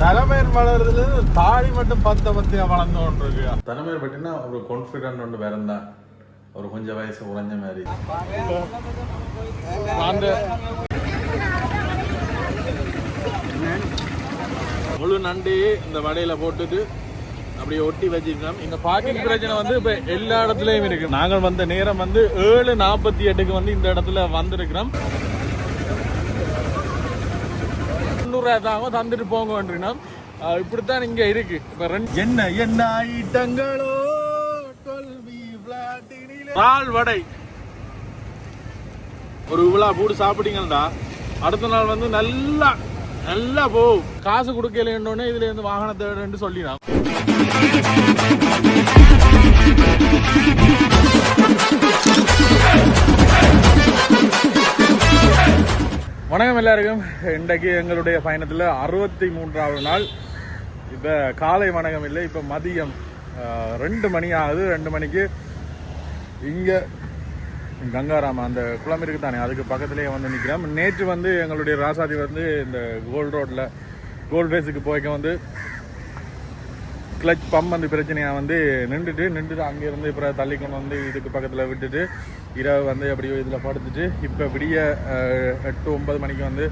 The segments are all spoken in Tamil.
தலைமையர் வளருதுல தாடி மட்டும் பத்த பத்தியா வளர்ந்து கொண்டிருக்கு. தலைமையர் பட்டினா ஒரு கான்ஃபிடென்ட் ஒன்று வேற தான் ஒரு கொஞ்சம் வயசு உறைஞ்ச மாதிரி. முழு நண்டு இந்த வடையில போட்டுட்டு அப்படியே ஒட்டி வச்சிருக்கோம். இந்த பார்க்கிங் பிரச்சனை வந்து இப்ப எல்லா இடத்துலயும் இருக்கு. நாங்கள் வந்த நேரம் வந்து ஏழு நாற்பத்தி எட்டுக்கு வந்து இந்த இடத்துல வந்திருக்கிறோம். தாங்க தந்துட்டு போங்க வேண்டினோம் இப்படித்தான் இங்க இருக்கு. இப்ப ரெண்டு என்ன என்ன ஐட்டங்களோ? பால் வடை. ஒரு இவ்வளோ பூடு சாப்பிட்டீங்கன்னா அடுத்த நாள் வந்து நல்லா நல்லா போ. காசு கொடுக்கலன்னொடனே இதுல இருந்து வாகனத்தை சொல்லிடான் வணக்கம் எல்லாருக்கும். இன்றைக்கு எங்களுடைய பயணத்தில் அறுபத்தி மூன்றாவது நாள். இப்போ காலை வணக்கம் இல்லை இப்போ மதியம் ரெண்டு மணி ஆகுது. ரெண்டு மணிக்கு இங்கே கங்காராம் அந்த குளம் இருக்கு தானே அதுக்கு பக்கத்துலேயே வந்து நிற்கிறோம் நேற்று வந்து எங்களுடைய ராசாதி வந்து இந்த கோல்ட் ரோட்டில் கோல்ட் ரேஸுக்கு போய்க்க வந்து கிளச் பம்ப் வந்து பிரச்சனையாக வந்து நின்றுட்டு நின்றுட்டு அங்கேருந்து இப்போ தள்ளி கொண்டு வந்து இதுக்கு பக்கத்தில் விட்டுட்டு இரவு வந்து அப்படியே இதில் படுத்துட்டு இப்போ விடிய எட்டு ஒன்பது மணிக்கு வந்து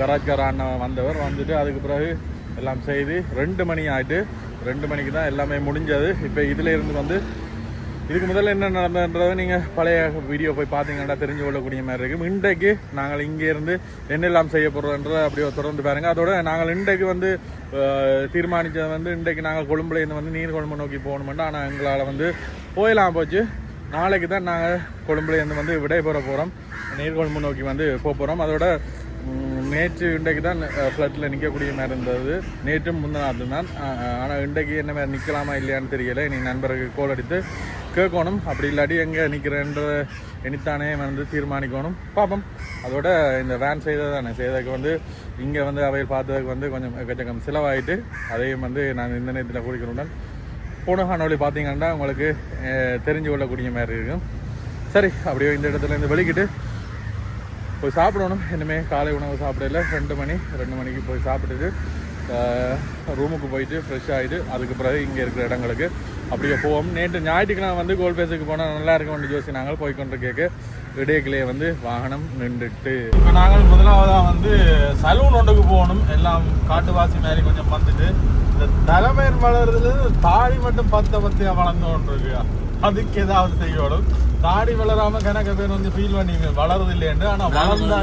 கராஜ்கார அண்ணன் வந்தவர். வந்துட்டு அதுக்கு பிறகு எல்லாம் செய்து ரெண்டு மணி ஆகிட்டு ரெண்டு மணிக்கு தான் எல்லாமே முடிஞ்சது. இப்போ இதிலேருந்து வந்து இதுக்கு முதல்ல என்ன நடந்ததுன்றதை நீங்கள் பழைய வீடியோ போய் பார்த்தீங்கன்னா தெரிஞ்சு கொள்ளக்கூடிய மாதிரி இருக்கும் இன்றைக்கு நாங்கள் இங்கே இருந்து என்னெல்லாம் செய்ய போகிறோன்றதை அப்படியே தொடர்ந்து பாருங்க. அதோட நாங்கள் இன்றைக்கு வந்து தீர்மானித்தது வந்து இன்றைக்கு நாங்கள் கொழும்புலேருந்து வந்து நீர் கொழும்பு நோக்கி போகணுமெண்டா ஆனால் எங்களால் வந்து போயலாம் போச்சு. நாளைக்கு தான் நாங்கள் கொழும்புலேருந்து வந்து விடைபெற போகிறோம் நீர் கொழும்பு நோக்கி வந்து போக போகிறோம் அதோட நேற்று இன்றைக்கு தான் ஃப்ளட்டில் நிற்கக்கூடிய மாதிரி இருந்தது. நேற்றும் முந்தின தான். ஆனால் இன்றைக்கு என்ன மாதிரி நிற்கலாமா இல்லையான்னு தெரியலை. நீ நண்பருக்கு கோல் அடித்து கேட்கணும். அப்படி இல்லாட்டி எங்கே நிற்கிறேன்ற எனித்தானே வந்து தீர்மானிக்கணும். பார்ப்போம் அதோட இந்த வேன் செய்தது தானே. செய்ததுக்கு வந்து இங்கே வந்து அவையில் பார்த்ததுக்கு வந்து கொஞ்சம் எக்கச்சக்கம் செலவாயிட்டு அதையும் வந்து நான் இந்த நேரத்தில் குடிக்கணுடன் போன காணொலி பார்த்தீங்கன்னா உங்களுக்கு தெரிஞ்சு கொள்ளக்கூடிய மாதிரி இருக்கும். சரி அப்படியே இந்த இடத்துல இருந்து வெளிக்கிட்டு போய் சாப்பிடணும். இனிமேல் காலை உணவு சாப்பிடல. ரெண்டு மணி ரெண்டு மணிக்கு போய் சாப்பிட்டுட்டு ரூமுக்கு போயிட்டு ஃப்ரெஷ் ஆகிட்டு அதுக்கு பிறகு இங்கே இருக்கிற இடங்களுக்கு. அப்படியே போவோம். நேற்று ஞாயிற்றுக்கிழமை வந்து கோல் பேஸுக்கு போனால் நல்லா இருக்கும் வேண்டிய ஜோசி நாங்கள் போய் கொண்டு கேட்க இடையிலே வந்து வாகனம் நின்றுட்டு. இப்போ நாங்கள் முதலாவதாக வந்து சலூன் ஒன்றுக்கு போகணும். எல்லாம் காட்டுவாசி மாதிரி கொஞ்சம் வந்துட்டு இந்த தலைமையர் வளருதுல தாடி மட்டும் பத்த பத்தியா வளர்ந்து கொண்டு இருக்கு அதுக்கு ஏதாவது செய்யணும். தாடி வளராம கணக்க பேர் வந்து ஃபீல் பண்ணீங்க வளருது இல்லையண்டு ஆனா வளர்ந்தா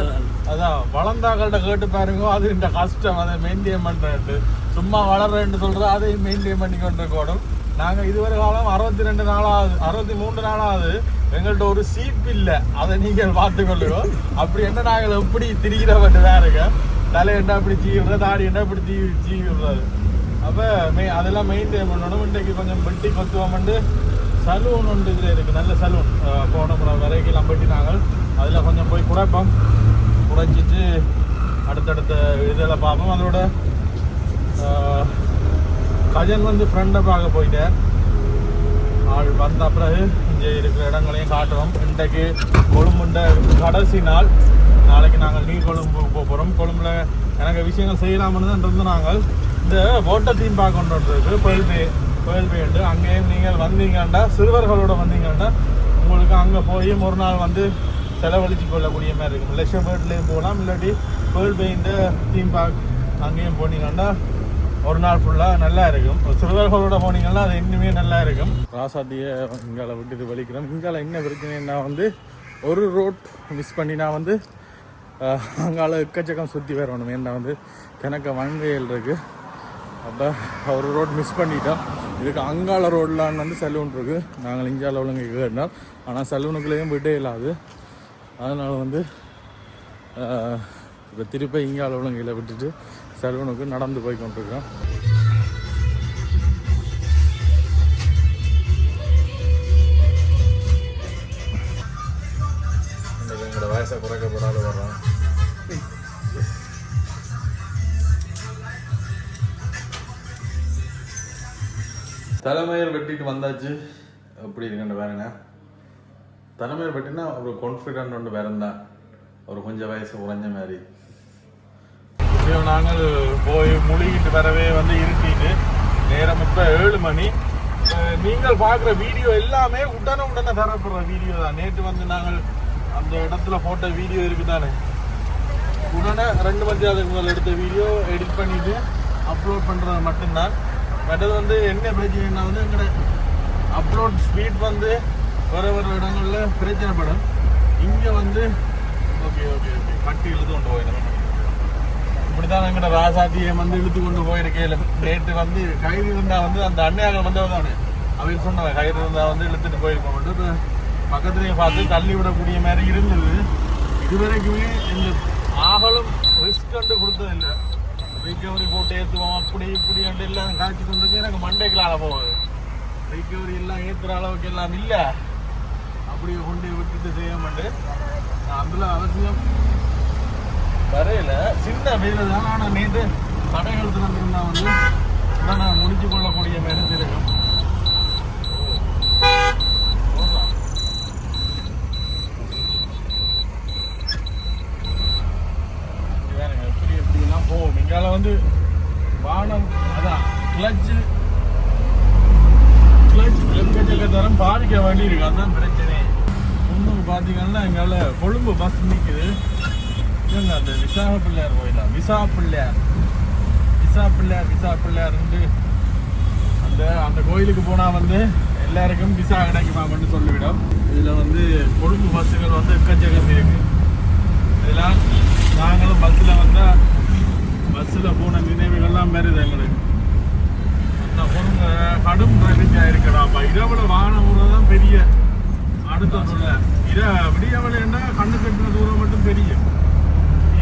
அதான் வளர்ந்தாக்கள்கிட்ட கேட்டு பாருங்க அது இந்த கஷ்டம் அதை மெயின்டைன் பண்றேன்ட்டு சும்மா வளர்றேன்னு சொல்கிறது அதையும் மெயின்டைன் பண்ணி கொண்டு இருக்கணும். நாங்கள் இதுவரை காலம் அறுபத்தி ரெண்டு நாளாவது அறுபத்தி மூன்று நாளாவது எங்கள்கிட்ட ஒரு சீப் இல்லை. அதை நீங்கள் பார்த்துக்கொள்ளுங்க அப்படி என்ன நாங்கள் எப்படி திரிகிறவன் வேறுங்க தலை என்ன இப்படி சீவிடுறது தாடி என்ன இப்படி தீ சீவிடுறது அப்போ மெய் அதெல்லாம் மெயின்டைன் பண்ணணும். இன்றைக்கு கொஞ்சம் வெட்டி கொத்துவோம்ண்டு சலூன் ஒன்று இதில் இருக்குது நல்ல சலூன் போன முறை வரைக்கும் நாங்கள் அதில் கொஞ்சம் போய் குறைப்போம் குறைச்சிட்டு அடுத்தடுத்த இதில் பார்ப்போம். அதோட கஜன் வந்து ஃப்ரெண்டை பார்க்க போயிட்டேன் ஆள் வந்த பிறகு இங்கே இருக்கிற இடங்களையும் காட்டுவோம் இன்றைக்கு கொழும்புண்ட கடைசி நாள். நாளைக்கு நாங்கள் நீர் கொழும்பு போக போகிறோம் கொழும்புல எனக்கு விஷயங்கள் செய்யலாம்னு தான் இருந்தோம் நாங்கள். இந்த ஓட்டர் தீம் பார்க் ஒன்று இருக்குது கோயில்பே கோயில்பேண்டு அங்கேயும் நீங்கள் வந்தீங்கன்னா சிறுவர்களோட வந்தீங்கன்னா உங்களுக்கு அங்கே போய் ஒரு நாள் வந்து செலவழிச்சு கொள்ளக்கூடிய மாதிரி இருக்கும். லட்சம்பேட்லேயும் போகலாம். இல்லாட்டி வேர்ல்ட் இந்த தீம் பார்க் அங்கேயும் போனீங்கன்னா ஒரு நாள் ஃபுல்லாக நல்லா இருக்கும். சிறுவர்களோட போனீங்கன்னா அது இன்னுமே நல்லா இருக்கும். ராசாத்தியை இங்கால விட்டுட்டு வலிக்கிறோம். இங்கால என்ன பிரச்சனைன்னா வந்து ஒரு ரோட் மிஸ் பண்ணினா வந்து அங்கால எக்கச்சக்கம் சுற்றி வரணும் ஏன்னா வந்து கிணக்க வன்கையில் இருக்கு. அப்போ ஒரு ரோட் மிஸ் பண்ணிட்டோம் இதுக்கு அங்காள ரோட்லான்னு வந்து சலூன் இருக்குது நாங்கள் இங்கால ஒழுங்கு கேட்டோம் ஆனால் சலூனுக்குள்ளேயும் விட்டே இல்லாது. அதனால் வந்து இப்போ திருப்பி இங்கால கீழே விட்டுட்டு சலூனுக்கு நடந்து போய் கொண்டிருக்கோம். இன்னைக்கு எங்களோட வயசை குறைக்கப்படாத வர்றோம் தலைமையர் வெட்டிட்டு வந்தாச்சு. எப்படி இருக்குன்னு பாருங்க தலைமையர் பார்த்தீங்கன்னா ஒரு கான்ஃபிடென்ட் ஒன்று வேற ஒரு கொஞ்சம் வயசு உறைஞ்ச மாதிரி. எப்படியும் நாங்கள் போய் முழுகிட்டு வரவே வந்து இருட்டிட்டு நேரம் இப்போ ஏழு மணி. நீங்கள் பார்க்குற வீடியோ எல்லாமே உடனே உடனே தரப்படுற வீடியோ தான். நேற்று வந்து நாங்கள் அந்த இடத்துல போட்ட வீடியோ இருக்குதானே? உடனே ரெண்டு மணி அதுக்கு முதல்ல எடுத்த வீடியோ எடிட் பண்ணிட்டு அப்லோட் பண்ணுறது மட்டும்தான். மற்றது வந்து என்ன பிரச்சனைனா வந்து எங்களோட அப்லோட் ஸ்பீட் வந்து வேறு வேறு இடங்களில் பிரச்சனைப்படும் இங்கே வந்து ஓகே ஓகே ஓகே கட்டி இழுத்து கொண்டு போயிடும் இப்படிதான் எங்கிட்ட ராசாத்தியை வந்து இழுத்து கொண்டு போயிருக்கேன். நேற்று வந்து கயிறு இருந்தால் வந்து அந்த அண்ணையாக வந்தவர் தானே. அவர் சொன்னாங்க. கயிறு இருந்தால் வந்து இழுத்துட்டு போயிருக்கோம் இப்போ பக்கத்துலேயே பார்த்து தள்ளி விடக்கூடிய மாதிரி இருந்தது. இதுவரைக்குமே இந்த ஆகலும் ரிஸ்க் கண்டு கொடுத்ததில்லை. ரிகவரி போட்டு ஏற்றுவோம் அப்படி இப்படி கண்டு எல்லாம் காய்ச்சி கொண்டு இருக்கு. எனக்கு மண்டைகளால போகுது. ரிக்கவரி எல்லாம் ஏற்றுற அளவுக்கு எல்லாம் இல்லை. அப்படியே கொண்டு விட்டுட்டு செய்ய மாட்டேன். அதில் அவசியம். வரையில சின்ன வெயில் தான். ஆனால் நேற்று கடைகள் திறந்திருந்தா வந்து உடனே முடிச்சு கொள்ளக்கூடிய மாதிரி இருக்கும். போகும்? இங்கால வந்து வானம் அதான் கிளச்சு கிளச் எக்கச்சக்க தரம் பாதிக்க வேண்டி இருக்கு அதுதான் பிரச்சனை. பார்த்தீங்கன்னா எங்களால் கொழும்பு பஸ் நிற்குது இல்லைங்க அந்த விசாக பிள்ளையார் கோயிலா? Visa Pillaiyar visa Pillaiyar visa பிள்ளையார்ன்ட்டு அந்த அந்த கோயிலுக்கு போனால் வந்து எல்லாருக்கும் விசா கிடைக்குமாமன்னு சொல்லிவிடும். இதில் வந்து கொழும்பு பஸ்ஸுகள் வந்து எக்கச்சக்கம் இருக்குது இதெல்லாம் நாங்களும் பஸ்ஸில் வந்தால் பஸ்ஸில் போன நினைவுகள்லாம் வருது எங்களுக்கு. அந்த பொருங்க கடும் டிரைவிங் ஆயிருக்கடாப்பா வாகன உணவு தான் பெரிய அடுத்த இதை விடியவளை விடியவளைன்னா கண்ணு கட்டின தூரம் மட்டும் தெரியும்.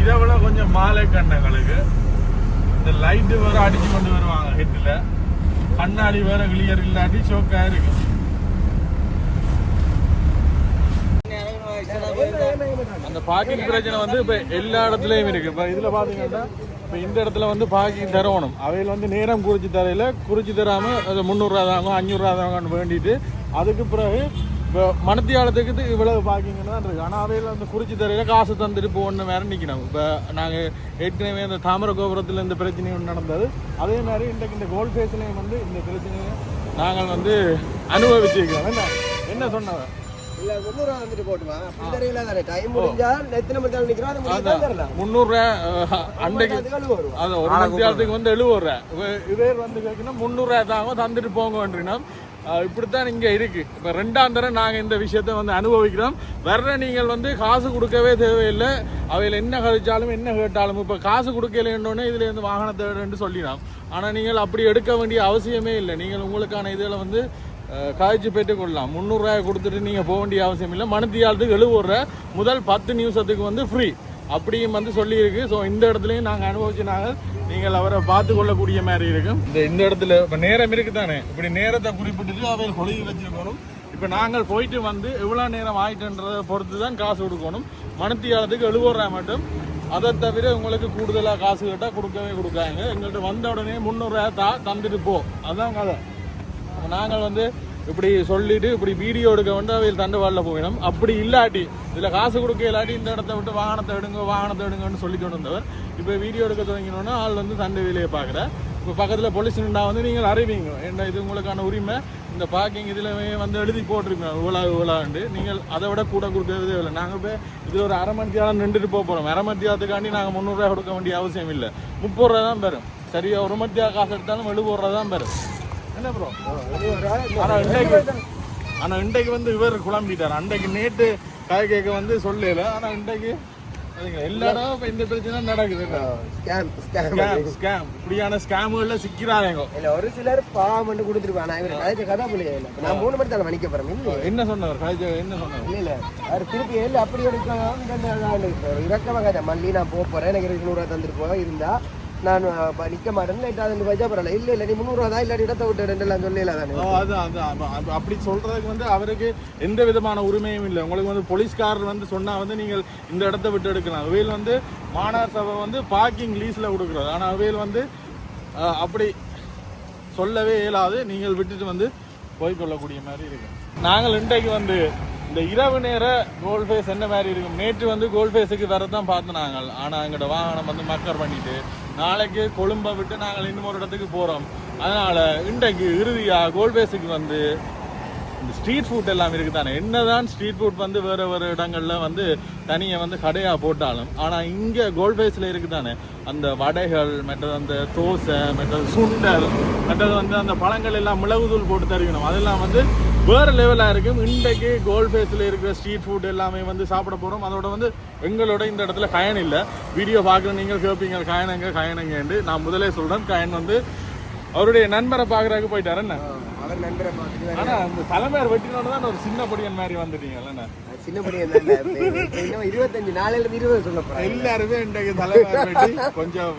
இரவுல கொஞ்சம் மாலை கண்ணங்களுக்கு. இந்த லைட்டு வேற அடிச்சு கொண்டு வருவாங்க ஹெட்டில் கண்ணாடி வேற கிளியர் இல்லாட்டி சோக்கா இருக்கு. அந்த பார்க்கிங் பிரச்சனை வந்து இப்போ எல்லா இடத்துலையும் இருக்கு. இப்போ இதில் பார்த்தீங்கன்னா இப்போ இந்த இடத்துல வந்து பார்க்கிங் தரணும். அவையில் வந்து நேரம் குறித்து தரையில் குறித்து தராம அது முந்நூறுரூவா தாங்க அஞ்சூறுரூவா தாங்கன்னு வேண்டிட்டு அதுக்கு பிறகு இப்போ மணத்தியாலத்துக்கு இது இவ்வளவு பார்க்கிங்னு தான் இருக்கு ஆனால் அவையில் வந்து குறிச்சு தரையில காசு தந்துட்டு போகணும் வேற நிற்கணும் இப்போ நாங்கள் ஏற்கனவே இந்த தாமர கோபுரத்தில் இந்த பிரச்சனை ஒன்று நடந்தது. அதே மாதிரி இன்றைக்கு இந்த கோல்ட் ஃபேஸ்லேயும் வந்து இந்த பிரச்சனையை நாங்கள் வந்து அனுபவிச்சிருக்கிறோம். என்ன? என்ன சொன்னவன் முந்நூறுரூவா அன்றைக்கு அது ஒரு மத்தியாலத்துக்கு வந்து எழுபது ரூபா வந்து கேட்கணும் முந்நூறுரூவா தாங்க தந்துட்டு போங்கன்றீங்கன்னா இப்படித்தான் இங்கே இருக்கு. இப்போ ரெண்டாம் தரம் நாங்கள் இந்த விஷயத்தை வந்து அனுபவிக்கிறோம். வர்ற நீங்கள் வந்து காசு கொடுக்கவே தேவையில்லை. அவையில் என்ன கழிச்சாலும் என்ன கேட்டாலும் இப்போ காசு கொடுக்கலன்னொன்னே இதில் இருந்து வாகனத்தை வேணும்னு சொல்லிடலாம். ஆனால் நீங்கள் அப்படி எடுக்க வேண்டிய அவசியமே இல்லை. நீங்கள் உங்களுக்கான இதில் வந்து காய்ச்சி பெற்றுக் கொள்ளலாம். முந்நூறுரூவாய் கொடுத்துட்டு நீங்கள் போக வேண்டிய அவசியம் இல்லை. மணித்தியாலத்துக்கு எழுபது ரூபா முதல் பத்து நிமிஷத்துக்கு வந்து ஃப்ரீ அப்படியும் வந்து சொல்லியிருக்கு. ஸோ இந்த இடத்துலையும் நாங்கள் அனுபவிச்சு நாங்கள் நீங்கள் அவரை பார்த்து கொள்ளக்கூடிய மாதிரி இருக்கும். இந்த இந்த இடத்துல இப்போ நேரம் இருக்கு தானே இப்படி நேரத்தை குறிப்பிட்டு அவர் கொழுகி வச்சிருக்கணும். இப்போ நாங்கள் போயிட்டு வந்து எவ்வளோ நேரம் ஆயிட்டுன்றதை பொறுத்து தான் காசு கொடுக்கணும். மனத்தியாலத்துக்கு எழுபது மட்டும். அதை தவிர உங்களுக்கு கூடுதலாக காசு கேட்டால் கொடுக்கவே கொடுக்காங்க. எங்கள்கிட்ட வந்த உடனே முந்நூறுரூவா தா தந்துட்டு போ. அதுதான் கதை. நாங்கள் வந்து இப்படி சொல்லிட்டு இப்படி வீடியோ எடுக்க வந்து அவையில் தண்டவாளில் போயிடும். அப்படி இல்லாட்டி இதில் காசு கொடுக்க இல்லாட்டி இந்த இடத்த விட்டு வாகனத்தை எடுங்க வாகனத்தை எடுங்கன்னு சொல்லி கொண்டு வந்தவர் இப்போ வீடியோ எடுக்க தொடங்கினோன்னா ஆள் வந்து தண்டை வேலையை பார்க்குற. இப்போ பக்கத்தில் போலீஸ் நின்றா வந்து நீங்கள் அறிவிங்க. என்ன இது உங்களுக்கான உரிமை? இந்த பார்க்கிங் இதில் வந்து எழுதி போட்டிருக்கோம் இவ்வளோ இவ்வளோண்டு நீங்கள் அதை விட கூட கொடுக்கறதே இல்லை. நாங்கள் போய் இதில் ஒரு அரை மணி நேரம் நின்றுட்டு போக போகிறோம் அரை மணி நேரத்துக்காண்டி நாங்கள் முந்நூறுரூவா கொடுக்க வேண்டிய அவசியம் இல்லை. முப்பது ரூபா தான் பெறும். சரியா ஒரு மணி நேரம் காசு எடுத்தாலும் எழுபது ரூபா தான் பெறும். என்ன ப்ரோ ஆனா இன்றைக்கு ஆனா இன்றைக்கு வந்து இவர் குழம்பிட்டார். அன்றைக்கு நேற்று காய் கேட்க வந்து சொல்லல. ஆனா இன்றைக்கு எல்லா இடம் இப்ப இந்த பிரச்சனை நடக்குது. ஸ்கேம் ஸ்கேம் ஸ்கேம் இப்படியான ஸ்கேமுகள்ல சிக்கிறாங்க இல்ல ஒரு சிலர் பாவம் மட்டும் கொடுத்துருப்பான் நான் இவரு கதைச்ச கதை பிள்ளைய இல்ல. நான் மூணு மணி தானே மணிக்க போறேன். இல்ல என்ன சொன்னவர் காய்ச்ச என்ன சொன்னவர் இல்ல இல்ல. அவர் திருப்பி ஏழு அப்படி எடுக்கலாம். கதை மல்லி நான் போக போறேன். எனக்கு இருநூறுவா தந்துட்டு போக. இருந்தா நான் அப்ப நிக்க மாட்டேன் லைட்டா அது பைஜா பரவாயில்ல இல்ல இல்ல நீ முந்நூறுவா தான் இல்லாட்டி இடத்த விட்டு ரெண்டெல்லாம் சொல்லல தானே. அதான் அதான் அப்படி சொல்றதுக்கு வந்து அவருக்கு எந்த விதமான உரிமையும் இல்லை. உங்களுக்கு வந்து போலீஸ்காரர் வந்து சொன்னா வந்து நீங்கள் இந்த இடத்த விட்டு எடுக்கலாம். அவையில் வந்து மாநகர சபை வந்து பார்க்கிங் லீஸ்ல கொடுக்குறது ஆனால் அவையில் வந்து அப்படி சொல்லவே இயலாது. நீங்கள் விட்டுட்டு வந்து போய்கொள்ளக்கூடிய மாதிரி இருக்கு. நாங்கள் இன்றைக்கு வந்து இந்த இரவு நேர கோல்ட் ஃபேஸ் என்ன மாதிரி இருக்கும்? நேற்று வந்து கோல்ட் ஃபேஸுக்கு தான் பார்த்து நாங்கள் ஆனால் எங்களோட வாகனம் வந்து மக்கர் பண்ணிட்டு நாளைக்கு கொழும்பை விட்டு நாங்கள் இன்னும் ஒரு இடத்துக்கு போகிறோம் அதனால் இன்றைக்கு இறுதியாக கோல்ட் ஃபேஸுக்கு வந்து இந்த ஸ்ட்ரீட் ஃபுட் எல்லாம் இருக்குது தானே என்னதான் ஸ்ட்ரீட் ஃபுட் வந்து வேறு வேறு இடங்களில் வந்து தனியாக வந்து கடையாக போட்டாலும் ஆனால் இங்கே கோல்ட் ஃபேஸில் இருக்குது தானே அந்த வடைகள் மற்றது அந்த தோசை மற்றது சுண்டல் மற்றது வந்து அந்த பழங்கள் எல்லாம் மிளகுதூள் போட்டு தருவினோம். அதெல்லாம் வந்து வேறு லெவலாக இருக்கும் இன்றைக்கு கோல்ட் ஃபேஸில் இருக்கிற ஸ்ட்ரீட் ஃபுட் எல்லாமே வந்து சாப்பிட போகிறோம் அதோட வந்து எங்களோட இந்த இடத்துல கயன் இல்லை. வீடியோ பார்க்குற நீங்கள் கேட்பீங்க கயனங்க கயனங்கன்ட்டு நான் முதலே சொல்கிறேன் கயன் வந்து அவருடைய நண்பரை பார்க்குறதுக்கு போயிட்டாரு. என்ன? அவர் நண்பரை பார்த்துட்டு அந்த தலைமையார் வெட்டினோட தான் ஒரு சின்ன படியன் மாதிரி வந்துட்டீங்கல்ல சின்ன. இன்னும் இருபத்தஞ்சு நாளையில இருந்து இருபது சொல்ல எல்லாருமே இன்றைக்கு தலைமையார் வெட்டி கொஞ்சம்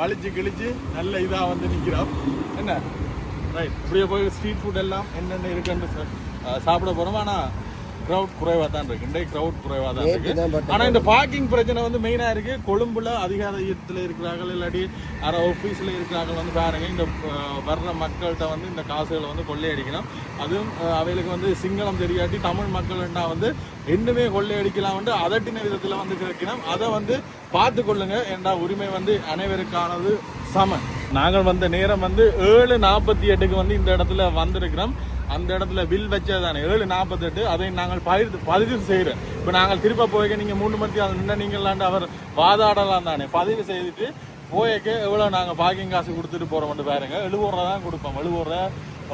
வலிச்சு கிழிச்சு நல்ல இதா வந்து நிக்கிறோம். என்ன? ரைட் இப்படியே போய் ஸ்ட்ரீட் ஃபுட் எல்லாம் என்னென்ன இருக்குன்னு சாப்பிட போறோம். ஆனா க்ரௌட் குறைவா தான் இருக்கு. இன்றைக்கு க்ரௌட் குறைவா தான் இருக்கு. தான் பார்த்தேன். ஆனா இந்த பார்க்கிங் பிரச்சனை வந்து மெயினா இருக்கு. கொழும்புல அதிகாரத்தில் இருக்கிறார்கள். இல்லாட்டி யாரோ ஆஃபீஸில் இருக்கிறார்கள் வந்து பாருங்க. இந்த வர்ற மக்கள்கிட்ட வந்து இந்த காசுகளை வந்து கொள்ளையடிக்கணும். அதுவும் அவைகளுக்கு வந்து சிங்களம் தெரியாட்டி தமிழ் மக்கள்னா வந்து என்னமே கொள்ளையடிக்கலாம் வந்து அதட்டின விதத்தில் வந்து கிடைக்கணும் அதை வந்து பார்த்து கொள்ளுங்க. ஏண்டா உரிமை வந்து அனைவருக்கானது சம நாங்கள் வந்த நேரம் வந்து ஏழு நாற்பத்தி எட்டுக்கு வந்து இந்த இடத்துல வந்திருக்கிறோம். அந்த இடத்துல வில் வச்சது தானே ஏழு நாற்பத்தெட்டு அதை நாங்கள் பதிவு பதிவு செய்கிறோம் இப்போ நாங்கள் திருப்ப போய்க்க நீங்கள் மூணு மணி அது நின்று நீங்களாண்டு அவர் வாதாடலாம் தானே. பதிவு செய்துட்டு போயக்க எவ்வளோ நாங்கள் பார்க்கிங் காசு கொடுத்துட்டு போகிறோம்னு பாருங்க. எழுபது தான் கொடுப்போம். எழுபது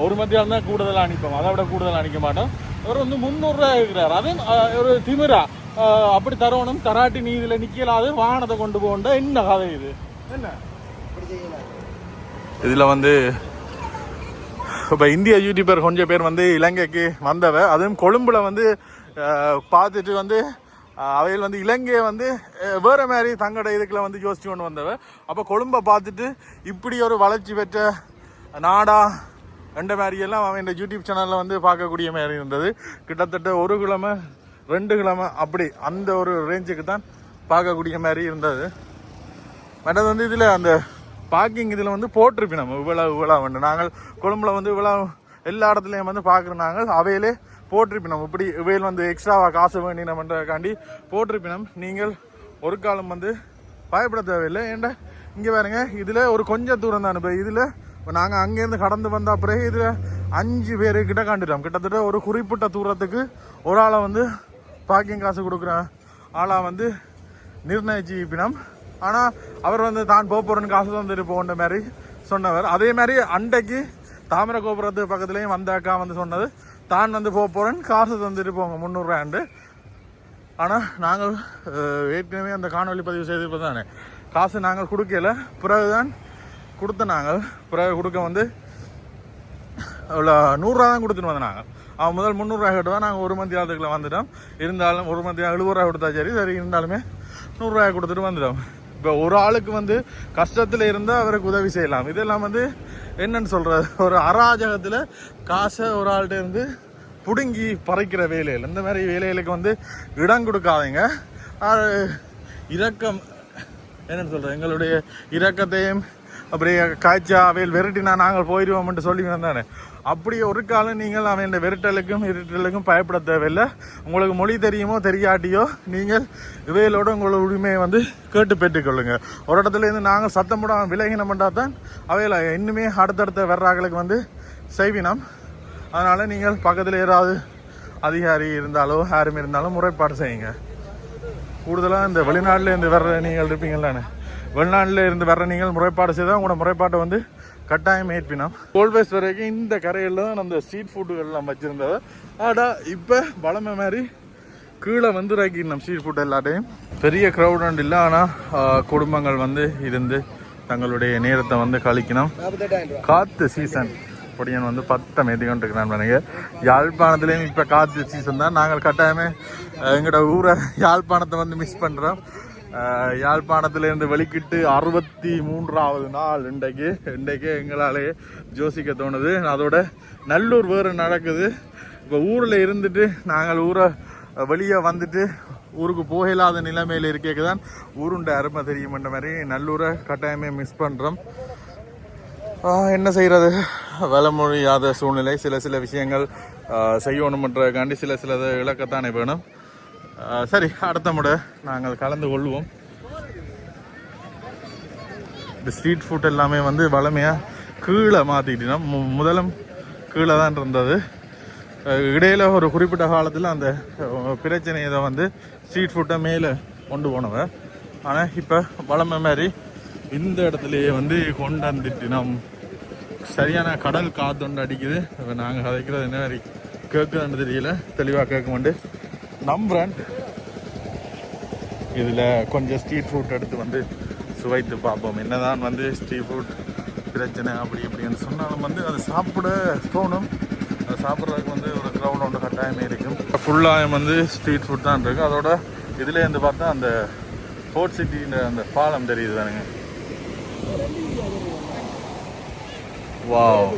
ஒரு மத்தியாலம் தான் கூடுதலாக அனுப்போம். அதை விட கூடுதலாக அனுப்ப மாட்டோம். அவர் வந்து முந்நூறுரூவா இருக்கிறார். அதுவும் ஒரு திமிரா அப்படி தரணும். தராட்டி நீ இதில் நிற்கலாது வாகனத்தை கொண்டு போகண்ட என்ன கதை இது? என்ன? செய்யலாம் இதில் வந்து இப்போ இந்திய யூடியூபர் கொஞ்சம் பேர் வந்து இலங்கைக்கு வந்தவ அதுவும் கொழும்புல வந்து பார்த்துட்டு வந்து அவையில் வந்து இலங்கையை வந்து வேறு மாதிரி தங்கட இதுக்குள்ள வந்து யோசிச்சு கொண்டு வந்தவ. அப்போ கொழும்பை பார்த்துட்டு இப்படி ஒரு வளர்ச்சி பெற்ற நாடா ரெண்டு மாதிரியெல்லாம் அவன் இந்த யூடியூப் சேனலில் வந்து பார்க்கக்கூடிய மாதிரி இருந்தது. கிட்டத்தட்ட ஒரு கிழமை ரெண்டு கிழமை அப்படி அந்த ஒரு ரேஞ்சுக்கு தான் பார்க்கக்கூடிய மாதிரி இருந்தது. மற்றது வந்து இதில் அந்த பார்க்கிங் இதில் வந்து போட்டிருப்போம் நம்ம. இவ்வளவு இவ்வளோ வந்து. நாங்கள் கொழும்புல வந்து இவ்வளோ எல்லா இடத்துலையும் வந்து பார்க்குறோம் நாங்கள் அவையிலே போட்டிருப்பினோம் இப்படி இவையில் வந்து எக்ஸ்ட்ராவாக காசு வேண்டினோம்ன்றக்காண்டி போட்டிருப்பினம் நீங்கள் ஒரு காலம் வந்து பயப்பட தேவையில்லை. ஏன்டா இங்கே பாருங்க. இதில் ஒரு கொஞ்சம் தூரம் தான் இப்போ இதில். இப்போ நாங்கள் அங்கேருந்து கடந்து வந்த பிறகு இதில் அஞ்சு பேர் கிட்ட காண்டுட்டோம் கிட்டத்தட்ட ஒரு குறிப்பிட்ட தூரத்துக்கு ஒரு ஆளை வந்து பார்க்கிங் காசு கொடுக்குற ஆளாக வந்து நிர்ணயிச்சிப்பினம் ஆனால் அவர் வந்து தான் போக போகிறேன்னு காசு தந்துட்டு போன்ற மாதிரி சொன்னவர். அதே மாதிரி அண்டைக்கு தாமிர கோபுரத்து பக்கத்துலேயும் வந்த அக்கா வந்து சொன்னது தான் வந்து போக போகிறேன்னு காசு தந்துட்டு போங்க முந்நூறுரூவாண்டு ஆனால் நாங்கள் ஏற்கனவே அந்த காணொலி பதிவு செய்திருப்போம் தானே காசு நாங்கள் கொடுக்கல பிறகுதான் கொடுத்த நாங்கள். பிறகு கொடுக்க வந்து அவ்வளோ நூறுரூவா தான் கொடுத்துட்டு வந்தோம் நாங்கள். அவன் முதல் முந்நூறுரூவா கட்டுவா நாங்கள் ஒரு மந்தி ஆளுக்குள்ள வந்துட்டோம். இருந்தாலும் ஒரு மந்தி எழுபது ரூபா கொடுத்தா சரி சரி இருந்தாலுமே நூறுரூவா கொடுத்துட்டு வந்துட்டோம். இப்போ ஒரு ஆளுக்கு வந்து கஷ்டத்தில் இருந்தால் அவருக்கு உதவி செய்யலாம். இதெல்லாம் வந்து என்னன்னு சொல்கிறது ஒரு அராஜகத்தில் காசை ஒரு ஆள்கிட்ட இருந்து பிடுங்கி பறைக்கிற வேலைகள். இந்த மாதிரி வேலைகளுக்கு வந்து இடம் கொடுக்காதீங்க. இரக்கம் என்னென்னு சொல்கிறேன் எங்களுடைய இரக்கத்தையும் அப்படியே காய்ச்சா அவையில் விரட்டினா நாங்கள் போயிடுவோம்ன்ட்டு சொல்லி வந்தானே அப்படி ஒரு காலம் நீங்கள் அவன் விரட்டலுக்கும் இருட்டலுக்கும் பயப்பட தேவையில்லை. உங்களுக்கு மொழி தெரியுமோ தெரியாட்டியோ நீங்கள் இவையிலோட உங்களோட உரிமையை வந்து கேட்டு பெற்றுக்கொள்ளுங்க ஒரு இடத்துலேருந்து நாங்கள் சத்தம் போட பண்ணால் தான் அவையில் இன்னுமே அடுத்தடுத்த வர்றாங்களுக்கு வந்து செய்வினம். அதனால் நீங்கள் பக்கத்தில் யாராவது அதிகாரி இருந்தாலோ யாரும் இருந்தாலும் முறைப்பாடு செய்யுங்க. கூடுதலாக இந்த வெளிநாட்டில் இருந்து வர்ற நீங்கள் இருப்பீங்களானே வெளிநாட்டில் இருந்து வர்ற நீங்கள் முறைப்பாடு செய்தால் உங்களோட முறைப்பாட்டை வந்து கட்டாயம் ஏற்பினோம். கோல்வேஸ் வரைக்கும் இந்த கரையில் தான் அந்த ஸ்ட்ரீட் ஃபுட்டுகள்லாம் வச்சுருந்தவ ஆடா இப்போ பழமை மாதிரி கீழே வந்து இறக்கிடணும் ஸ்ட்ரீட் ஃபுட் எல்லாத்தையும். பெரிய க்ரௌட் இல்லை ஆனால் குடும்பங்கள் வந்து இருந்து தங்களுடைய நேரத்தை வந்து கழிக்கணும். காத்து சீசன் பொடியன் வந்து பத்தம் ஏற்றி கொண்டிருக்கிறான் நினைக்க யாழ்ப்பாணத்துலேயும் இப்போ காத்து சீசன் தான். நாங்கள் கட்டாயமே எங்களோட ஊரை யாழ்ப்பாணத்தை வந்து மிஸ் பண்ணுறோம் யாழ்ப்பாணத்திலேருந்து வெளிக்கிட்டு அறுபத்தி மூன்றாவது நாள் இன்றைக்கு. இன்றைக்கே எங்களாலேயே ஜோசிக்க தோணுது. அதோட நல்லூர் வேறு நடக்குது. இப்போ ஊரில் இருந்துட்டு நாங்கள் ஊரை வெளியே வந்துட்டு ஊருக்கு போக இல்லாத நிலைமையில் இருக்கேக்கு தான் ஊருண்ட அருமை தெரியுமன்ற மாதிரி நல்லூரை கட்டாயமே மிஸ் பண்ணுறோம் என்ன செய்கிறது வில முடியாத சூழ்நிலை சில சில விஷயங்கள் செய்யணுமன்றக்காண்டி சில சில இழக்கத்தானே வேணும். சரி அடுத்த முறை நாங்கள் கலந்து கொள்வோம். இந்த ஸ்ட்ரீட் ஃபுட் எல்லாமே வந்து வளமையாக கீழே மாற்றிக்கிட்டோம் மு முதலும் கீழே தான் இருந்தது. இடையில் ஒரு குறிப்பிட்ட காலத்தில் அந்த அஹ், பிரச்சனையை தான் வந்து ஸ்ட்ரீட் ஃபுட்டை மேலே கொண்டு போனவ. ஆனால் இப்போ வளமை மாதிரி இந்த இடத்துலையே வந்து கொண்டு நம் சரியான கடல் காத்தொண்டு அடிக்குது. இப்போ நாங்கள் கதைக்கிறது என்ன மாதிரி கேட்குதுன்னு தெரியல. தெளிவாக கேட்க மாட்டேன். நம்புகிறேன் இதில் கொஞ்சம் ஸ்ட்ரீட் ஃபுட் எடுத்து வந்து சுவைத்து பார்ப்போம். என்னதான் வந்து ஸ்ட்ரீட் ஃபுட் பிரச்சனை அப்படி இப்படின்னு சொன்னாலும் வந்து அது சாப்பிட தோணும். அது சாப்பிட்றதுக்கு வந்து ஒரு க்ரௌட் ஒன்று கட்டாயமே இருக்கும் ஃபுல்லாக வந்து ஸ்ட்ரீட் ஃபுட் தான் இருக்குது அதோட இதில் இருந்து பார்த்தா அந்த ஃபோர்ட் சிட்டின்ற அந்த பாலம் தெரியுது தானுங்க வாவ்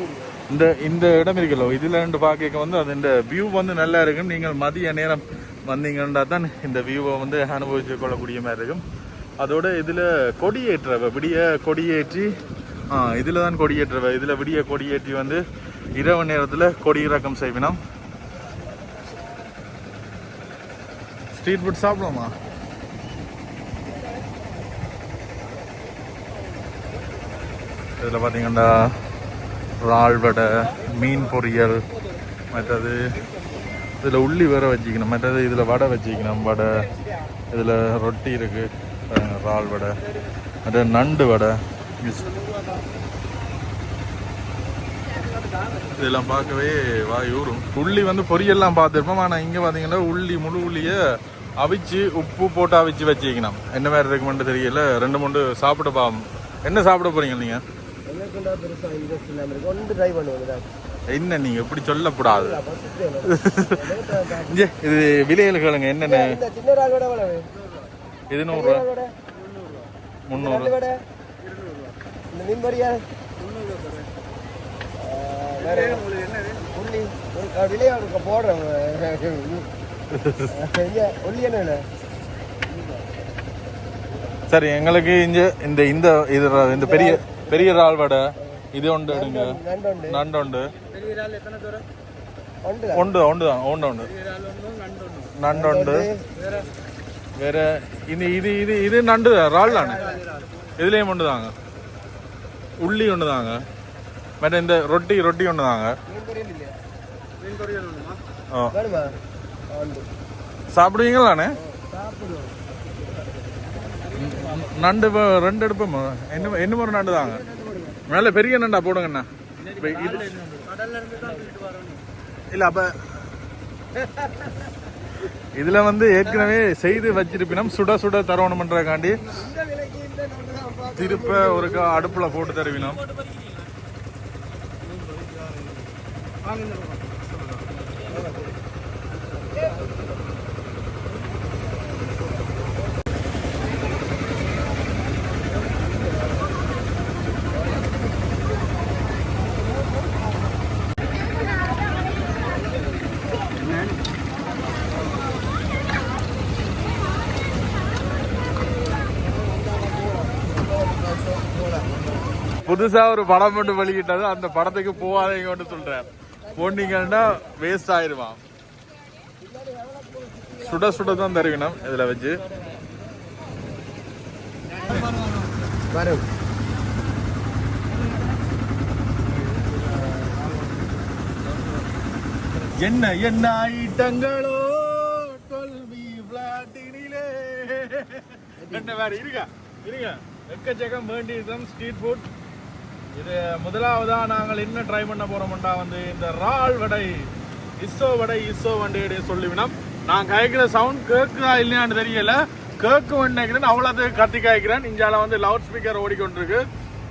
இந்த இந்த இடம் இருக்குல்ல இதில் இருந்து பார்க்க வந்து அது இந்த வியூ வந்து நல்லா இருக்கும் நீங்கள் மதிய நேரம் வந்தீங்கன்னா தான் இந்த வியூவை வந்து அனுபவிச்சு கொள்ளக்கூடிய மாதிரி இருக்கும். அதோட இதில் கொடியேற்றவ விடிய கொடியேற்றி ஆ தான் கொடியேற்றவ. இதில் விடிய கொடியேற்றி வந்து இரவு நேரத்தில் கொடி இறக்கம் செய்வினோம். Street food சாப்பிடுவோமா? இதில் பார்த்தீங்கன்னா இறால் வடை மீன் பொரியல் மற்றது இதில் உள்ளி வேற வச்சுக்கணும். மற்றது இதில் வடை வச்சுக்கணும். வடை இதில் ரொட்டி இருக்குது இறால் வடை. மற்ற நண்டு வடை. மிஸ் இதெல்லாம் பார்க்கவே வாய் ஊறும். உள்ளி வந்து பொரியல்லாம் பார்த்துருப்போம். ஆனால் இங்கே பார்த்தீங்கன்னா உள்ளி முழு உள்ளியை அவிச்சு உப்பு போட்டு அவிச்சு வச்சுக்கணும். என்ன மாதிரி இருக்குமென்று தெரியல. ரெண்டு மூணு சாப்பிட பாவம். என்ன சாப்பிட போறீங்க நீங்கள் என்ன நீங்க எப்படி சொல்லக்கூடாது இது விலையில கேளுங்க என்னென்ன? இது நூறு முந்நூறு. வேற போடுறேன் சரி எங்களுக்கு இங்க இந்த இந்த இது இந்த பெரிய பெரிய இறால் வடை. இது ஒன்று எடுங்க. நண்டு உண்டு. நண்டு உண்டு. உண்டு உண்டு உண்டு தான். உண்டு உண்டு. நண்டு உண்டு. வேற? இது இது இது இது நண்டு தான், இறால் தானே? இதுலயும் ஒன்று தாங்க. உள்ளி ஒன்று தாங்க. மற்ற இந்த ரொட்டி ரொட்டி ஒன்று தாங்க. மீன் பொரியல் இல்லையா? மீன் பொரியல் ஒன்றுமா? ஆ. வேணுமா? உண்டு. சாப்பிடுவீங்களாண்ணே நண்டு ரெண்டு எடுப்போம்? என்ன என்ன ஒரு நண்டு தாங்க? மேலே பெரிய நண்டா போடுங்கண்ணா. இப்ப இது இல்ல அப்ப இதுல வந்து ஏற்கனவே செய்து வச்சிருப்பினம் சுட சுட தரணுமன்றக்காண்டி இந்த திருப்ப ஒரு அடுப்பில் அடுப்புல போட்டு தருவினோம். புதுசா ஒரு படம் மட்டும் வெளியிட்டது. அந்த படத்துக்கு போகாதீங்கன்னு சொல்றார். போனீங்கன்னா வேஸ்ட் ஆயிருவான் சுட சுட தான் தருவினம் இதுல வச்சு. என்ன என்ன ஐட்டங்களோ தொல்வி பிளாட்டினிலே என்ன வேற இருங்க இருங்க. எக்கச்சக்கம் வேண்டியதும் ஸ்ட்ரீட் ஃபுட் இது முதலாவதா நாங்கள் என்ன ட்ரை பண்ண போறோம்டா வந்து இந்த ரால் வடை. இஸ்ஸோ வடை இஸ்ஸோ வண்டி சொல்லிவினோம். நான் கேட்கிற சவுண்ட் கேட்குதா இல்லையான்னு தெரியல. கேட்கு நினைக்கிறேன் அவ்வளோது கத்தி காய்க்கிறேன். இந்தியாவில் வந்து லவுட் ஸ்பீக்கர் ஓடிக்கொண்டிருக்கு.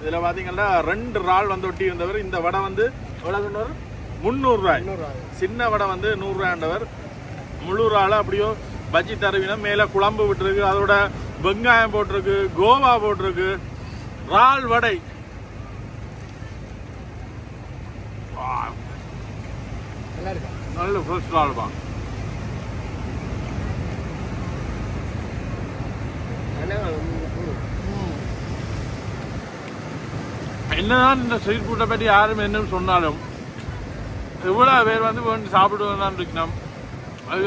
இதில் பார்த்தீங்கன்னா ரெண்டு ரால் வந்து ஒட்டி இருந்தவர். இந்த வடை வந்து எவ்வளோ சொன்னவர் முந்நூறுரூவாய் சின்ன வடை வந்து நூறுரூவாண்டவர் முழு ரால் அப்படியோ பஜ்ஜி தருவினம். மேலே குழம்பு விட்டுருக்கு. அதோட வெங்காயம் போட்டிருக்கு கோவா போட்டிருக்கு. ரால் வடை. நல்ல ஃப்ரெஷ் ரால் என்ன என்னதான் இந்த ஸ்ட்ரீட் ஃபுட்டை பற்றி யாரும் என்னன்னு சொன்னாலும் எவ்வளோ பேர் வந்து வேண்டி சாப்பிடுவோம் இருக்கணும் அது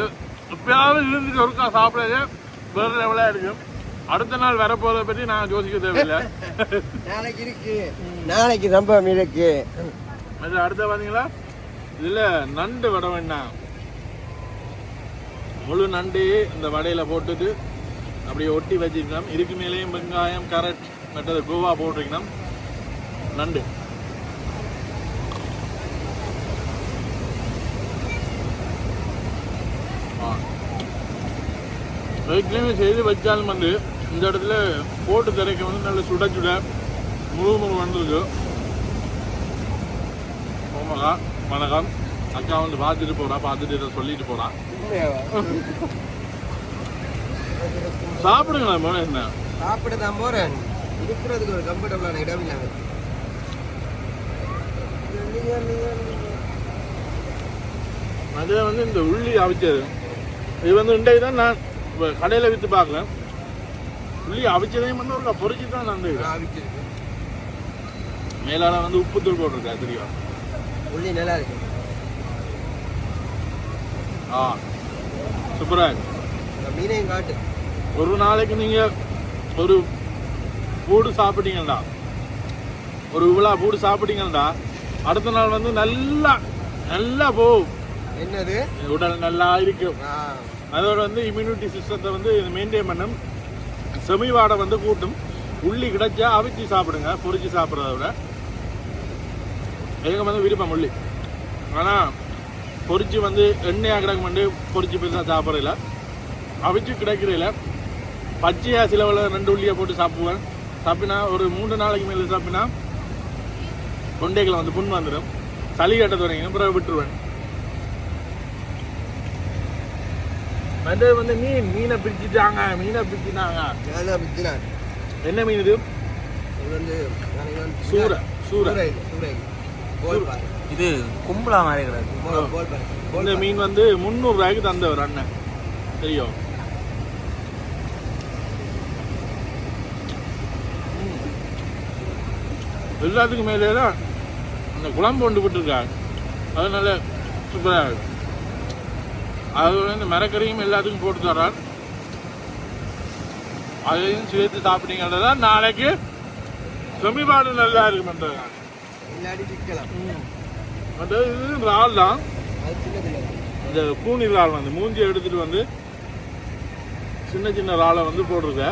எப்பயாவது இருந்துட்டு ஒருக்கா சாப்பிடறது வேறு லெவலாக இருக்கும். அடுத்த நாள் வரப்போறதை பற்றி நான் யோசிக்க தேவையில்லை. நாளைக்கு இருக்கு. நாளைக்கு சம்பவம் இருக்கு. அது அடுத்த பார்த்தீங்களா இதில் நண்டு வடை வேண்டாம் முழு நண்டு இந்த வடையில் போட்டுட்டு அப்படியே ஒட்டி வச்சிருக்கணும். இதுக்கு மேலேயும் வெங்காயம் கேரட் மற்றது கோவா போட்டிருக்கணும். நண்டு. ஆ. ஏற்கனவே செய்து வச்சாலும் வந்து இந்த இடத்துல போட்டு திரைக்க வந்து நல்ல சுட சுட முழு முழு வந்துருக்கு. ஓமகா வணக்கம். அக்கா வந்து பார்த்துட்டு போறா பார்த்துட்டு இதை சொல்லிட்டு போறா. உண்மையாவா? சாப்பிடுங்களேன் மேடம் என்ன? சாப்பிட தான் போறேன். இருக்கிறதுக்கு ஒரு கம்ஃபர்டபுளான இடம் இல்லாம. அதே வந்து இந்த உள்ளி அவிச்சது. இது வந்து இன்றைக்கு தான் நான் கடையில் விற்று பார்க்கல உள்ளி அவிச்சதையும் வந்து ஒரு பொறிச்சு தான் நான். மேலால வந்து உப்புத்தூள் போட்டிருக்கா தெரியும்? உள்ளி நல்லா இருக்கு. ஆ சூப்பராக இருக்கு. மீனையும் காட்டு. ஒரு நாளைக்கு நீங்கள் ஒரு பூடு சாப்பிட்டீங்கடா ஒரு இவ்வளோ பூடு சாப்பிட்டீங்கடா அடுத்த நாள் வந்து நல்லா நல்லா போகும். என்னது? உடல் நல்லா இருக்கும். அதோட வந்து இம்யூனிட்டி சிஸ்டத்தை வந்து மெயின்டைன் பண்ணும். செமிவாடை வந்து கூட்டும். உள்ளி கிடைச்சா அவிச்சு சாப்பிடுங்க பொரிச்சு சாப்பிட்றத விட. எனக்கு வந்து விருப்பம் உள்ளி ஆனால் பொரிச்சு வந்து எண்ணெயாக கிடக்கு வந்து பொரிச்சு பெருசாக சாப்பிட்றதில்ல. அவிச்சு கிடைக்கிறதில்ல. பச்சையாக சிலவில் ரெண்டு உள்ளியை போட்டு சாப்பிடுவேன். சாப்பினா ஒரு மூன்று நாளைக்கு மேலே சாப்பினா தொண்டைகளை வந்து புண் வந்துடும் சளி கட்ட தொடங்கிடும். பிறகு விட்டுருவேன். வந்து வந்து மீன். மீனை பிரிச்சுட்டாங்க மீனை பிரிச்சுட்டாங்க. என்ன மீன் இது? வந்து சூரை சூரை சூரை இது, கும்பலா மாதிரி. போல் இந்த. மீன் வந்து முந்நூறு ரூபாய்க்கு தந்தவர் அண்ணன். தெரியும். எல்லாத்துக்கும் மேலே தான் அந்த குழம்பு கொண்டு விட்டுருக்காங்க. அதனால சூப்பராக இருக்கு. அது இந்த மரக்கறியும் எல்லாத்துக்கும் போட்டு தர்றார். அதையும் சேர்த்து சாப்பிட்டீங்கன்னா நாளைக்கு செமிபாடு நல்லா இருக்குமென்றாங்க இல்லாட்டி சிக்கலாம். அது இது இறால். தான். இந்த கூனி இறால் வந்து மூஞ்சி எடுத்துட்டு வந்து சின்ன சின்ன இறாலை வந்து போட்டிருக்க.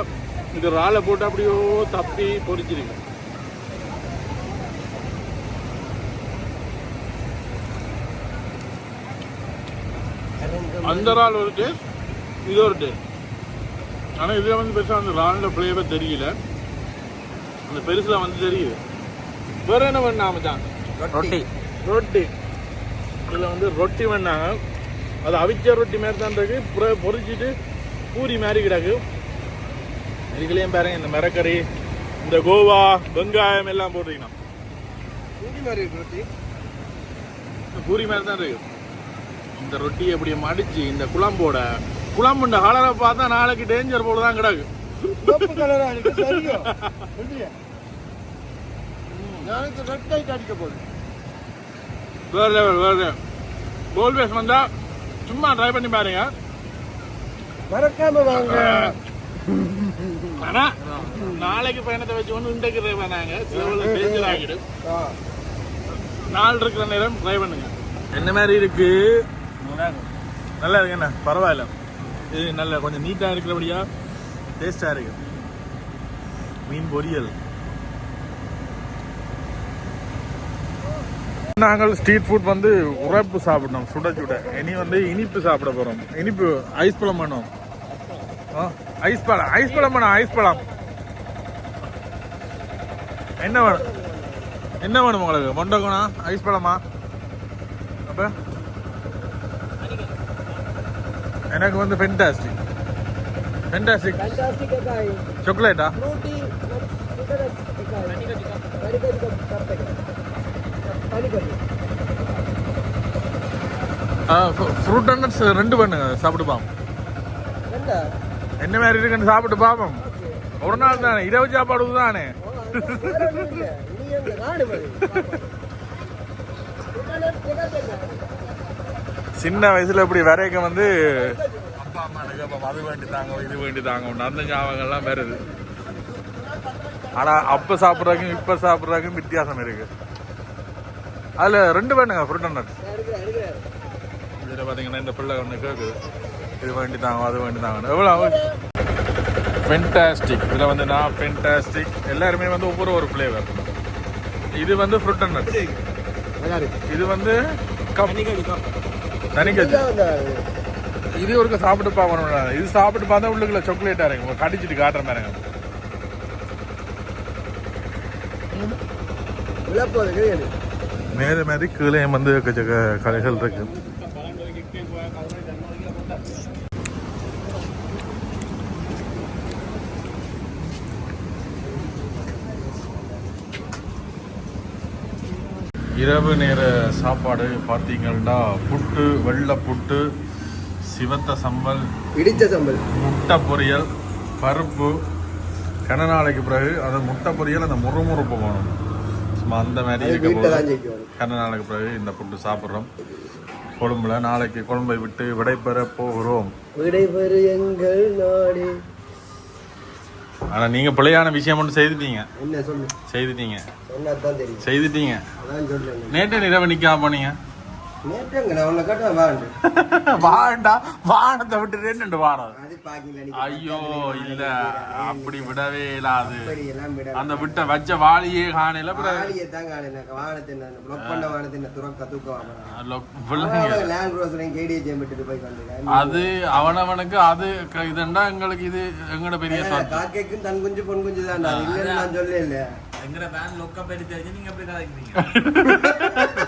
இந்த இறாலை போட்டு அப்படியோ தப்பி பொரிச்சிருக்கு அந்த இறால் ஒரு டேஸ்ட் இது ஒரு டேஸ்ட் ஆனால் இதில் வந்து பெருசாக அந்த இறாலோட ஃப்ளேவர் தெரியல. அந்த பெருசில் வந்து தெரியுது. வேற என்ன பண்ணாம தான் ரொட்டி. ரொட்டி. இதில் வந்து ரொட்டி பண்ணாங்க அது அவிச்ச ரொட்டி மாதிரி தான் இருக்கு. புற- பொரிச்சிட்டு பூரி மாதிரி கிடக்கு. இதுக்குள்ளேயும் பாருங்க இந்த மிரக்கறி இந்த கோவா வெங்காயம் எல்லாம் போட்டிருக்கணும். பூரி மாதிரி இருக்கு ரொட்டி. பூரி மாதிரி தான் இருக்கு. இந்த ரொட்டியை இப்படி மடிச்சு இந்த குழம்போட குழம்புண்ட கலரை பார்த்தா நாளைக்கு டேஞ்சர் போல தான் கிடக்கு. நாளைக்கு red light அடிக்க போகுது. வேற லெவல் வேற கோல் பேஸ் வந்தா சும்மா ட்ரை பண்ணி பாருங்க. மறக்காம வாங்க. ஆனா நாளைக்கு பயணத்தை வச்சு ஒன்று இன்றைக்கு ட்ரை பண்ணாங்க. சிலவில் டேஞ்சர் ஆகிடும். நாள் இருக்கிற நேரம் ட்ரை பண்ணுங்க. என்ன மாதிரி இருக்கு? நல்லா இருக்கு என்ன? பரவாயில்ல. இது நல்ல கொஞ்சம் நீட்டாக இருக்கிறபடியா டேஸ்டாக இருக்கு. மீன் பொரியல். நாங்கள் ஸ்ட்ரீட் ஃபுட் வந்து உரைப்பு சாப்பிட்டோம் சுட சுட இனி வந்து இனிப்பு சாப்பிட போறோம் இனிப்பு ஐஸ் பழம் பண்ணும் ஐஸ் பழம் ஐஸ் பழம் பண்ணும் ஐஸ் பழம் என்ன வேணும் என்ன வேணும் உங்களுக்கு மொண்டகுணா ஐஸ் பழமா அப்ப எனக்கு வந்து ஃபென்டாஸ்டிக் ஃபென்டாஸ்டிக். சாக்லேட்டா ஃப்ரூட் நட்ஸ் ரெண்டு பண்ணுங்க சாப்பிட்டு பாப்போம் என்ன? மாதிரி இருக்குன்னு சாப்பிட்டு பாப்போம் ஒரு நாள் தானே இரவு சாப்பாடு தானே. சின்ன வயசுல இப்படி வரைக்கும் வந்து அப்பா அம்மா எனக்கு அப்ப அது வேண்டி தாங்க இது வேண்டி தாங்க அந்த ஞாபகங்கள்லாம் வருது ஆனா அப்ப சாப்பிட்றதுக்கும் இப்ப சாப்பிட்றதுக்கும் வித்தியாசம் இருக்கு அதில் ரெண்டு வேணுங்க ஃப்ரூட் நட்ஸ் எடுக்கிறார், எடுக்கிறார். இந்த பிள்ளை ஒன்று கேட்குது இது வேண்டி தாங்க அது வேண்டி தாங்க எவ்வளோ ஃபென்டாஸ்டிக் இதில் வந்து நான் ஃபென்டாஸ்டிக் எல்லாருமே வந்து ஒவ்வொரு ஒரு ஃப்ளேவர் இது வந்து ஃப்ரூட் அண்ட் நட்ஸ் இது வந்து கப் தனிக்கஜி இது ஒரு சாப்பிட்டு பார்க்கணும் இது சாப்பிட்டு பார்த்தா உள்ளுக்குள்ள சாக்லேட்டா இருக்கு. கடிச்சிட்டு காட்டுற மாதிரி விழப்போது கிடையாது. மேலே மாதிரி கீழே வந்து எக்கச்சக்க கடைகள் இருக்கு. இரவு நேர சாப்பாடு பார்த்தீங்கன்னா புட்டு வெள்ளை புட்டு சிவத்த சம்பல் இடிச்ச சம்பல். முட்டை பொரியல் பருப்பு. கன நாளைக்கு பிறகு அந்த முட்டை பொரியல் அந்த முறுமுறுப்பு போகணும் சும்மா அந்த மாதிரி இருக்க போது நாளைக்கு பிறகு இந்த புட்டு சாப்பிட்றோம். கொழும்புல நாளைக்கு கொழும்பை விட்டு விடைபெற போகிறோம். விடைபெறு எங்கள் நாடு. ஆனா நீங்க பிள்ளையான விஷயம் மட்டும் செய்துட்டீங்க. என்ன சொல்லு? செய்துட்டீங்க. செய்துட்டீங்க. நேற்று நிலவு நிக்காம போனீங்க. வாண்டு. வாண்டா வானத்தை விட்டு ரெண்டு வாரம் அது பாக்கில ஐயோ இல்ல அப்படி விடவே இல்லாது. அந்த விட்ட வச்ச வாளியே காணையில அது அவனவனுக்கு அது க- இதுண்டா எங்களுக்கு இது எங்கட பெரிய காக்கைக்கும் தன் குஞ்சு பொன் குஞ்சு தான் நான் சொல்ல இல்ல. எங்கட வேன் லொக்க வச்சு நீங்க எப்படி கதைக்கிறீங்க